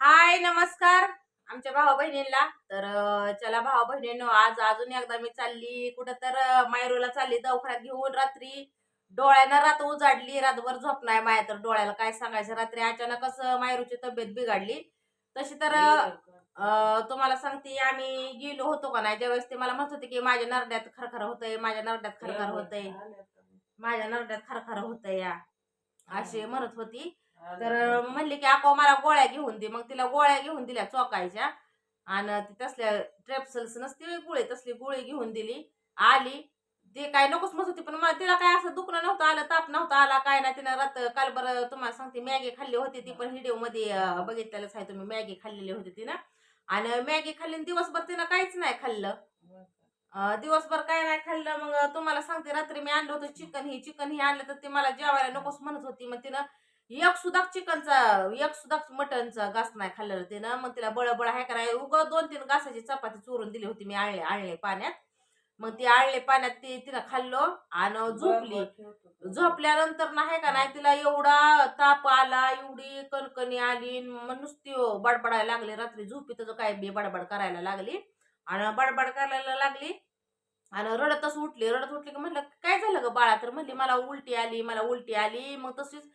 हाय नमस्कार. आमच्या भावा बहिणींना तर चला भावा बहिणींनो आज अजून एकदा मी चालली. कुठं तर मायरूला चालली दवाखान्यात घेऊन रात्री. डोळ्यानं रात उजाडली. रातभर झोप नाही माया तर डोळ्याला काय सांगायचं? रात्री अचानकच मायरूची तब्येत बिघडली. तशी तर तुम्हाला सांगते आम्ही गेलो होतो का नाही ज्यावेळेस ते मला म्हणत होते की माझ्या नरड्यात खरखर होतंय माझ्या नरड्यात खरखर होतंय. माझ्या नरड्यात खरखर होतंय या. अशी म्हणत होती. तर म्हणले की आपण मला गोळ्या घेऊन दे. मग तिला गोळ्या घेऊन दिल्या चोकायच्या. आणि ती तसल्या ट्रेप्सल्स नसते गोळे गोळी तसली गोळी घेऊन दिली. आली. ते काय नकोच म्हणत होती पण मला तिला काय असं दुखणं नव्हतं आलं ताप नव्हता आला काय नाही. तिनं रात काल बरं तुम्हाला सांगते मॅगी खाल्ली होती ती पण व्हिडिओमध्ये बघितलेलंच आहे तुम्ही मॅगी खाल्लेली होती तिनं. आणि मॅगी खाल्ली दिवसभर तिनं काहीच नाही खाल्लं. दिवसभर काय नाही खाल्लं. मग तुम्हाला सांगते रात्री मी आणलं होतं चिकन ही चिकन ही आणलं तर ती मला जेवायला नकोच म्हणत होती. मग तिनं एक सुद्धा चिकनचा एक सुद्धा मटनचा घास नाही खाल्लेलं तिनं मग तिला बळबळ आहे कराय उग दोन तीन घासाची चपाती चोरून दिली होती मी आळले आळले पाण्यात. मग ती आळले पाण्यात ती तिनं खाल्लो आणि झोपली. झोपल्यानंतर नाही का नाही तिला एवढा ताप आला एवढी कणकणी आली मग नुसती हो बडबडायला लागली. रात्री झोपीत काय बी बडबड करायला लागली. आणि बडबड करायला लागली आणि रडतच उठली. रडत उठली की म्हणलं काय झालं ग बाळा? तर म्हणली मला उलटी आली मला उलटी आली. मग तशीच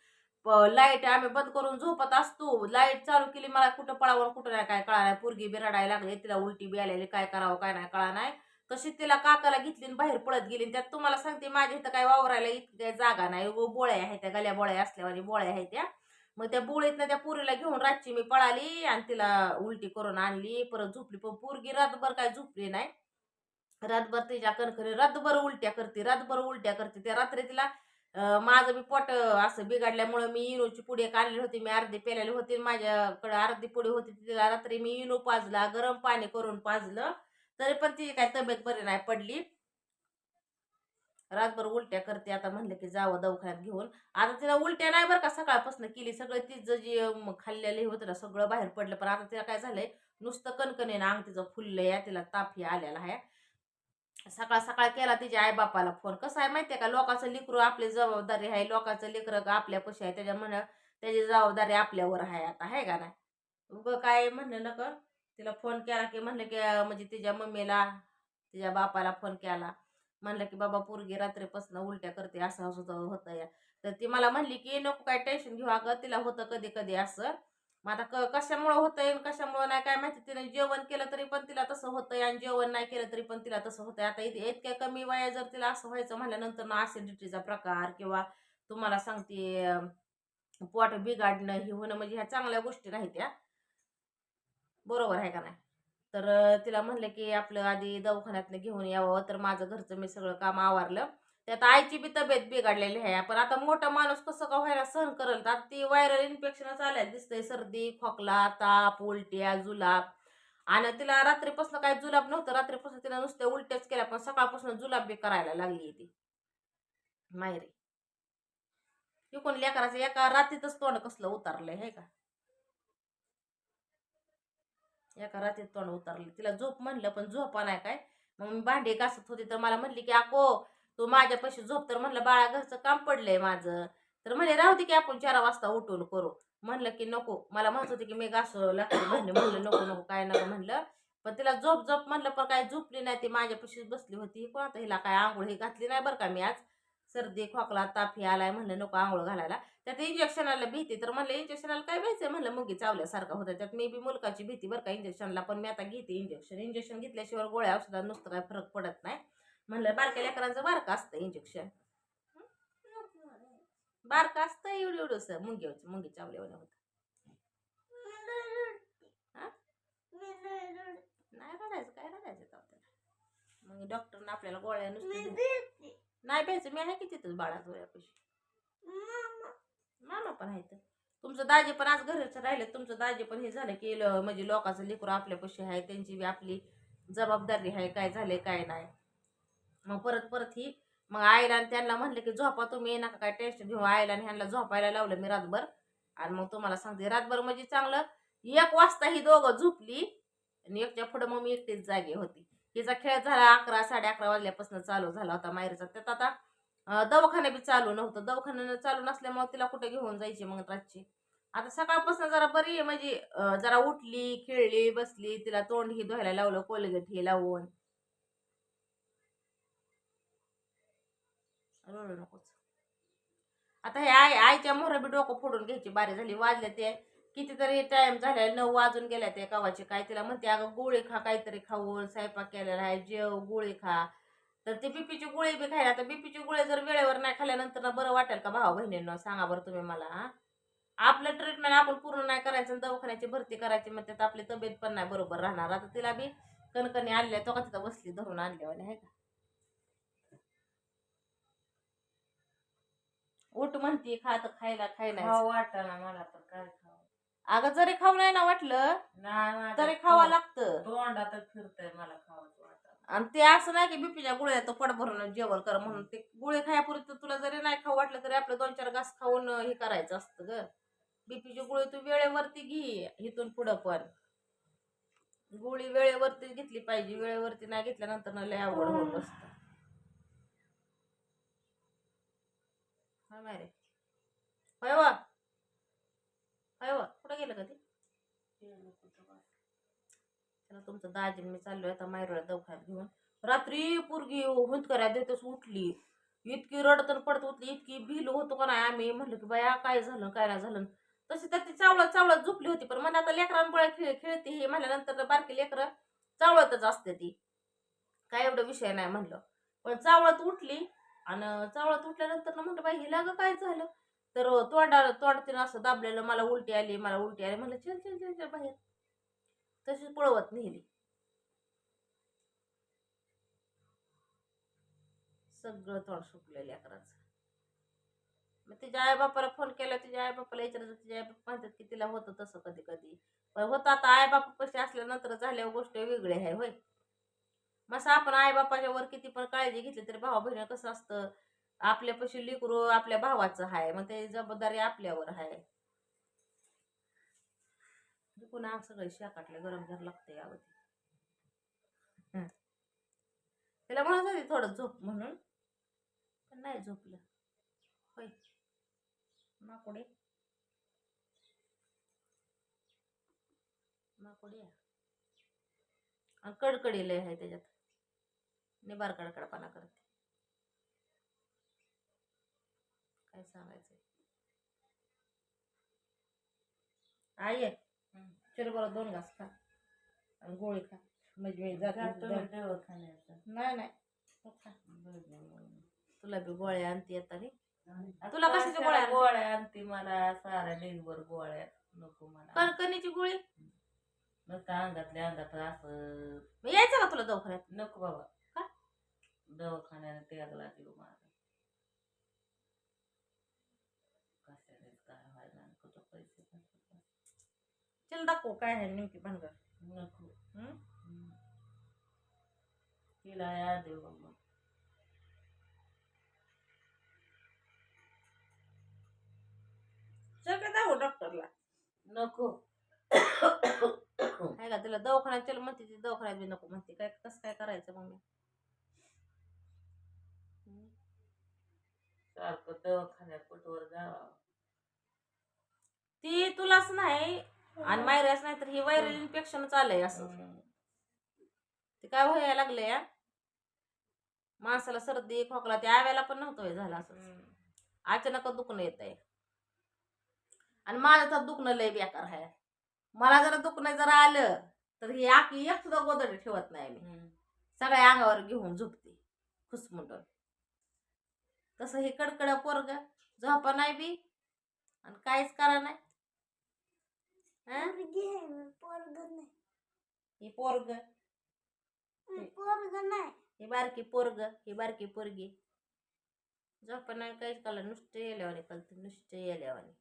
लाइट आम्ही बंद करून झोपत असतो. लाइट चालू केली मला कुठं पळावं कुठं नाही काय कळा नाही. पोरगी बिराडायला लागली तिला उलटी बी आलेली काय करावं काय नाही कळा नाही. तशी तिला काकाला घेतली आणि बाहेर पळत गेली त्यात तुम्हाला सांगते माझ्या इथं काय वावरायला इतकी काय जागा नाही. बोळ्या आहेत त्या गल्या बोळ्या असल्यावर बोळ्या आहेत त्या. मग त्या बोळीतनं त्या पुरीला घेऊन रातची मी पळाली आणि तिला उलटी करून आणली परत झोपली. पण पोरगी रातभर काय झोपली नाही. रातभर तिच्या कणखरी रातभर उलट्या करते रातभर उलट्या करते. त्या रात्री तिला माझं बी पोट असं बिघडल्यामुळं मी इनोची पुडी काढलेली होती मी अर्धी पेलेली होती माझ्याकडे अर्धी पुडी होती तिला रात्री मी इनो पाजला गरम पाणी करून पाजलं तरी पण ती काय तब्येत बरी नाही पडली. रातभर उलट्या करते आता म्हणलं की जावं दवाखान्यात घेऊन. आता तिला उलट्या नाही बरं का सकाळपासून केली सगळं तिचं जे अं, खाल्लेलं होतं ना सगळं बाहेर पडलं. पण आता तिला काय झालंय नुसतं कणकणीनं अंग तिचं फुललंय तिला ताप हे आलेला आहे. सकाळ सकाळ केला तिच्या आई बापाला फोन कसं आहे माहितीये का? लोकांचं लेकरू आपली जबाबदारी आहे. लोकांचं लेकरं का आपल्यापाशी आहे. त्याच्या म्हण त्याची जबाबदारी आपल्यावर आहे आता. आहे का नाही? उगं काय म्हणलं नक तिला फोन केला की म्हणलं की म्हणजे तिच्या मम्मीला तिच्या बापाला फोन केला. म्हणलं की बाबा पोरगी रात्रीपासून उलट्या करते. असं असं होतं या तर ती मला म्हणली की नको काय टेन्शन घेऊ. अगं तिला होतं कधी कधी असं मग आता क कशामुळं होतंय कशामुळं नाही काय माहिती. तिने जेवण केलं तरी पण तिला तसं होतंय आणि जेवण नाही केलं तरी पण तिला तसं होतंय. आता इथे इतक्या कमी वया जर तिला असं व्हायचं म्हणल्यानंतर ना ऍसिडिटीचा प्रकार किंवा तुम्हाला सांगते पोट बिघाडणं हे होणं म्हणजे ह्या चांगल्या गोष्टी नाही त्या. बरोबर आहे का नाही? तर तिला म्हणलं की आपलं आधी दवाखान्यातनं घेऊन यावं. तर माझं घरचं मी सगळं काम आवारलं. त्यात आईची बी तब्येत बिघडलेली आहे. पण आता मोठा माणूस कसं का व्हायला सहन करेल? तर ती व्हायरल इन्फेक्शनच आल्या दिसतंय. सर्दी खोकला ताप उलट्या जुलाब. आणि तिला रात्रीपासून काय जुलाब नव्हतं. रात्रीपासून तिला नुसत्या उलट्याच केल्या. पण सकाळपासून जुलाब बी करायला लागली ती. मायरी. इकून लेकराचं एका रात्रीतच तोंड कसलं उतरलंय हे का? एका रात्रीत तोंड उतरलं तिला झोप म्हणलं पण झोपा नाही काय? मग मी भांडे घासत होते तर मला म्हणली की आको तू माझ्यापाशी झोप तर म्हणलं बाळा घरचं काम पडलंय माझं. तर म्हणे राहू दे की आपण चार वाजता उठून करू. म्हणलं की नको. मला म्हणत होते की मी घासू लागते म्हणले म्हणलं नको नको काय नको. म्हणलं. पण तिला झोप झोप म्हणलं पण काय झोपली नाही. ती माझ्यापाशीच बसली होती. कोणता हिला काय आंघोळ ही घातली नाही बरं का मी आज? सर्दी खोकला ताप हे आलाय म्हणलं नको आंघोळ घालायला. त्यात इंजेक्शनाला भीती तर म्हणलं इंजेक्शनाला काय व्हायचं म्हणलं मुगी चावल्यासारखा होता. त्यात मी बी मुलकाची भीती बरं का इंजेक्शनला. पण मी आता घेते इंजेक्शन. इंजेक्शन घेतल्याशिवाय गोळ्या औषधात नुसतं काय फरक पडत नाही. म्हणलं बारक्या लेकरांचं बारकं असतं इंजेक्शन बारकं असतं एवढं एवढंच मुंग्याचं मुंगी चावल्यावर होतं. हा? नाही रडायचं काय रडायचं त्याला? मग डॉक्टरनं आपल्याला गोळ्या नुसतं. नाही प्यायचं मी आहे की तिथंच बाळा जोऱ्यापाशी मामा. पण आहे तर. तुमचं दाजी पण आज घरचं राहिले. तुमचं दाजी पण हे झालं की म्हणजे लोकांचं लेकरू आपल्यापाशी आहे त्यांची बी आपली जबाबदारी आहे काय झाले काय नाही. मग परत परत ही. मग आईला आणि त्यांना म्हणलं की झोपा तुम्ही नका काय टेन्शन घेऊ. आईला आणि ह्यांना झोपायला लावलं मी रातभर. आणि मग तुम्हाला सांगते रातभर म्हणजे चांगलं एक वाजता ही दोघं झोपली आणि एकच्या पुढं मग मी एकटीच जागी होती. हिचा खेळ झाला अकरा साडे अकरा वाजल्यापासून चालू झाला होता माहेरचा. त्यात आता दवाखाना बी चालू नव्हतं. दवाखाना चालू नसल्यामुळे तिला कुठे घेऊन जायची मग रातची. आता सकाळपासून जरा बरी म्हणजे जरा उठली खेळली बसली तिला तोंड ही धुवायला लावलं कोलगेट हे लावून. रडू नकोच आता हे आई आईच्या मोहरा बी डोकं फोडून घ्यायची बारी झाली वाजले ते. कितीतरी टाइम झालाय नऊ वाजून गेल्या ते कवाचे. काय तिला म्हणते अगं गोळी खा काहीतरी खाऊन स्वयंपाक केलेला आहे जेव गोळी खा. तर ते बीपीची गोळी बी खायला तर बीपीची गोळी जर वेळेवर नाही खाल्ल्यानंतर बरं वाटेल का भावा बहिणींना? सांगा बरं तुम्ही मला आपलं ट्रीटमेंट आपण पूर्ण नाही करायचं दवाखान्याची भरती करायची मग त्यात आपली तब्येत पण नाही बरोबर राहणार. आता तिला बी कणकणी आणल्या तो का तिथं बसली धरून आणल्यावर आहे का? उठ म्हणती खा तर खायला खायला खाऊ वाटाना मला तर काय खाऊ अगं जरी खाऊ नाही ना वाटलं नाही माझ्या तरी खावा तोंड- लागतं. तोंडातच फिरतंय मला खावंच वाटाना आणि ते असं नाही की बीपीच्या गोळ्या तो पट भरून जेवण कर म्हणून. ते गोळी खायापुरी तर तुला जरी नाही खाऊ वाटलं तरी आपलं दोन चार घास खाऊन हे करायचं असतं ग. बीपीची गोळी तू वेळेवरती घे इथून पुढं पण. गोळी वेळेवरती घेतली पाहिजे. वेळेवरती नाही घेतल्यानंतर ना लय अवघड होत असतं. काय माहिती होय वा? होय वा? कुठं गेलं का ते? त्याला तुमचं दाजी मी चाललोय आता मायरोला दवाखान्यात घेऊन. रात्री पोरगी हुंत करा देतच उठली. इतकी रडत पडत उठली इतकी भिलो होतो का नाही आम्ही. म्हणलं की बाया काय झालं काय नाही झालं. तशी तर ती चावळत चावळत झोपली होती पण मला आता लेकरांमुळे खेळ खेळते हे म्हणल्यानंतर बारकी लेकरं चावळतच असते ती. काय एवढं विषय नाही म्हणलं. पण चावळत उठली आणि चावळा तुटल्यानंतर ना म्हणलं बाई हिला गं काय झालं? तर तोंडाला तोंड तिनं असं दाबलेलं मला उलटी आली मला उलटी आली. म्हणलं चल चल चल चल बाहेर. तशी पळवत नेली. सगळं तोंड सुटलेलं लेकराचं. मग तिच्या आई बापाला फोन केला तिच्या आई बापाला विचारायचं तिच्या आई म्हणतात की तिला होतं तसं कधी कधी पण होतं आता आई बापा असल्यानंतर झाल्यावर गोष्ट वेगळ्या आहे होय. मसं आपण आईबापाच्या वर किती पण काळजी घेतली तरी भावा बहिणी कसं असतं? आपल्यापाशी लेकरू आपल्या भावाचं आहे मग ते जबाबदारी आपल्यावर आहे म्हणजे पुन्हा सगळे शाकाटले गरम जर लागते यावं त्याला म्हणत होती थोडं झोप म्हणून पण नाही झोपलं. होय. माकोडे. माकोडे. आणि कडकडीले आहे त्याच्यात. निबार कडकडपणा करते. काय सांगायचं आई आहे. चल बरं दोन घास खा आणि गोळी खा. म्हणजे मी जाते नाही नाही. तुला बी गोळ्या आणते येतानी आता तुला कशाच्या कशाला गोळ्या? गोळ्या आणते मला? साऱ्या ढीगभर गोळ्या नको मला. कणकणीची गोळी? नुसतं अंगातल्या अंगात असं. यायचं का तुला दवाखान्यात? नको बाबा? दवाखान्याने त्यागला देऊ मला कशाने काय व्हायला आणि कुठं पैसे चल दाखव काय आहे नेमकी भानगड. नको. तिला या चल काय दाखव डॉक्टरला. नको. आहे का तिला दवाखान्यात चल म्हणते ती दवाखान्यात बी नको म्हणते. काय कसं काय करायचं मग मी? सारखं दवाखान्यात कुठवर जावा. ती तुलाच नाही आणि मायऱ्याच नाही तर ही व्हायरल इन्फेक्शन चाललंय असं. ते काय व्हायला लागलं या माणसाला सर्दी खोकला ते आव्याला पण नव्हतं हे झालं असं अचानक दुखणं येत आहे आणि माझं तर दुखणं लय बेकार आहे. मला जर दुखणं जर आलं तर ही आखी एक सुद्धा गोदडी ठेवत नाही मी. सगळ्या अंगावर घेऊन झोपते. खुसमुंडून. तसं हे कडकड पोरग झोपा नाही बी. आणि काहीच करा नाही. हं? ही पोरग ही बारकी पोरग ही बारकी पोरगी. झोपा नाही काहीच कळलं नुसतं येल्यावाने कळतं नुसतं येल्यावाने.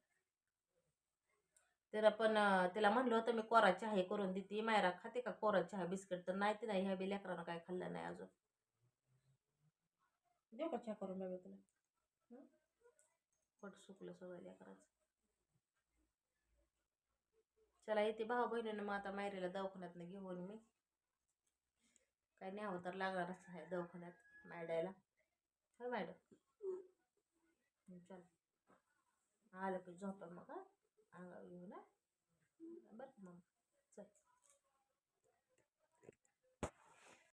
तिला पण तिला म्हणलं होतं मी कोरा चहा करून देते. मायरा खाते का कोरा चहा बिस्किट तर नाही ती नाही ह्या बी लेकरानं काय खाल्लं नाही अजून. देऊ का चहा करून बाबा तुला? पट सुकलं सगळं लेकराचं. चला येते भाऊ बहिणीनं मग आता मायरीला दवाखान्यातनं घेऊन मी. काय न्यावं तर लागणारच आहे दवाखान्यात मायडायला. हो मॅडम चल. आलं की झोपा मग अंगावर घेऊ ना बरं मग. चल.